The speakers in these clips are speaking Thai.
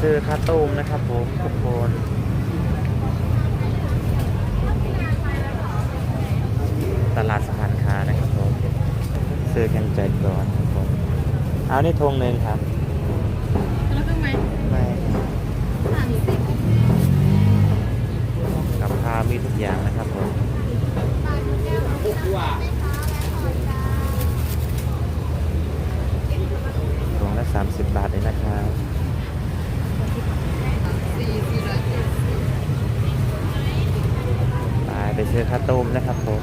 ซื้อข้าวต้มนะครับผมทุกคนตลาดสะพานค้านะครับผมซื้อกันใจก่อนครับผมเอานี่ทงหนึ่งครับแล้วก็ไหมไม่สามสิบกับข้าวมีทุกอย่างนะครับผมถุงละ30 บาทเลยนะครับ สี่สี่ร้อยเจ็ดสิบ ไปไปซื้อข้าวต้มนะครับผม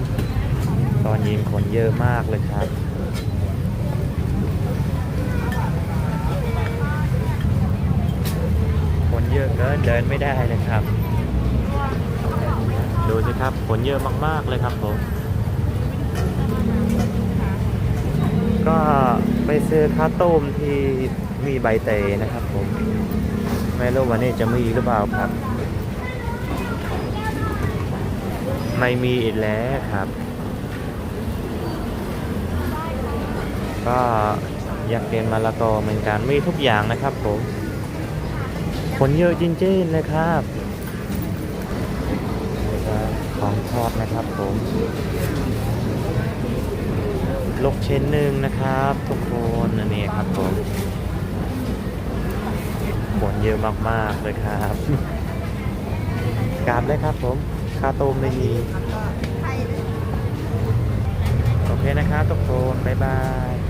ตอนยิมคนเยอะมากเลยครับคนเยอะเกินเดินไม่ได้เลยครับ ดูสิครับคนเยอะมากๆเลยครับผม ก็ไปซื้อข้าวต้มที่มีใบเตยนะครับผม ไม่รู้วันนี้จะมีหรือเปล่าครับ ไม่มีอีกแล้วครับ ก็อยากเป็นมะละกอเหมือนกันมีทุกอย่างนะครับผมคนเยอะจริงๆเลยครับของทอดนะครับผมลูกชิ้นหนึ่งนะครับ ทุกคนอันนี้ครับผมคนเยอะมากๆเลยครับกราบเลยครับผม ข้าวต้มไม่มีโอเคนะครับทุกคนบ๊ายบาย